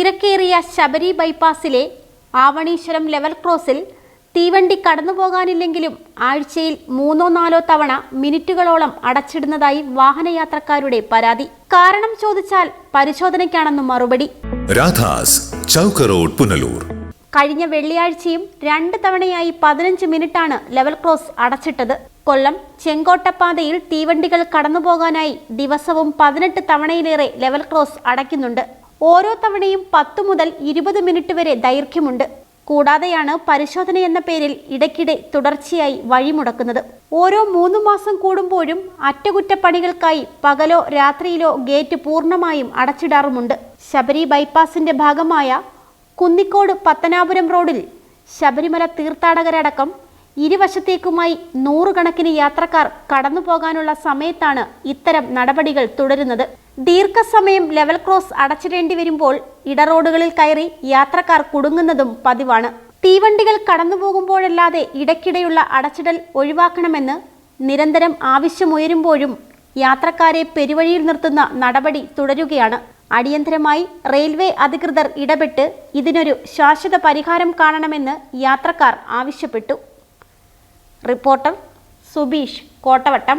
തിരക്കേറിയ ശബരി ബൈപ്പാസിലെ ആവണീശ്വരം ലെവൽ ക്രോസിൽ തീവണ്ടി കടന്നു പോകാനില്ലെങ്കിലും ആഴ്ചയിൽ മൂന്നോ നാലോ തവണ മിനിറ്റുകളോളം അടച്ചിടുന്നതായി വാഹനയാത്രക്കാരുടെ പരാതി. കാരണം ചോദിച്ചാൽ പരിശോധനയ്ക്കാണെന്ന് മറുപടി. രാധാസ് ചൗക്ക് റോഡ് പുനലൂർ. കഴിഞ്ഞ വെള്ളിയാഴ്ചയും രണ്ട് തവണയായി പതിനഞ്ച് മിനിറ്റാണ് ലെവൽ ക്രോസ് അടച്ചിട്ടത്. കൊല്ലം ചെങ്കോട്ടപ്പാതയിൽ തീവണ്ടികൾ കടന്നുപോകാനായി ദിവസവും പതിനെട്ട് തവണയിലേറെ ലെവൽ ക്രോസ് അടയ്ക്കുന്നുണ്ട്. ഓരോ തവണയും പത്ത് മുതൽ ഇരുപത് മിനിറ്റ് വരെ ദൈർഘ്യമുണ്ട്. കൂടാതെയാണ് പരിശോധന എന്ന പേരിൽ ഇടയ്ക്കിടെ തുടർച്ചയായി വഴിമുടക്കുന്നത്. ഓരോ മൂന്ന് മാസം കൂടുമ്പോഴും അറ്റകുറ്റപ്പണികൾക്കായി പകലോ രാത്രിയിലോ ഗേറ്റ് പൂർണമായും അടച്ചിടാറുമുണ്ട്. ശബരി ബൈപ്പാസിന്റെ ഭാഗമായ കുന്നിക്കോട് പത്തനാപുരം റോഡിൽ ശബരിമല തീർത്ഥാടകരടക്കം ഇരുവശത്തേക്കുമായി നൂറുകണക്കിന് യാത്രക്കാർ കടന്നു പോകാനുള്ള സമയത്താണ് ഇത്തരം നടപടികൾ തുടരുന്നത്. ദീർഘസമയം ലെവൽ ക്രോസ് അടച്ചിടേണ്ടി വരുമ്പോൾ ഇടറോഡുകളിൽ കയറി യാത്രക്കാർ കുടുങ്ങുന്നതും പതിവാണ്. തീവണ്ടികൾ കടന്നു പോകുമ്പോഴല്ലാതെ ഇടയ്ക്കിടെയുള്ള അടച്ചിടൽ ഒഴിവാക്കണമെന്ന് നിരന്തരം ആവശ്യമുയരുമ്പോഴും യാത്രക്കാരെ പെരുവഴിയിൽ നിർത്തുന്ന നടപടി തുടരുകയാണ്. അടിയന്തരമായി റെയിൽവേ അധികൃതർ ഇടപെട്ട് ഇതിനൊരു ശാശ്വത പരിഹാരം കാണണമെന്ന് യാത്രക്കാർ ആവശ്യപ്പെട്ടു. റിപ്പോർട്ടർ സുബീഷ് കോട്ടവട്ടം.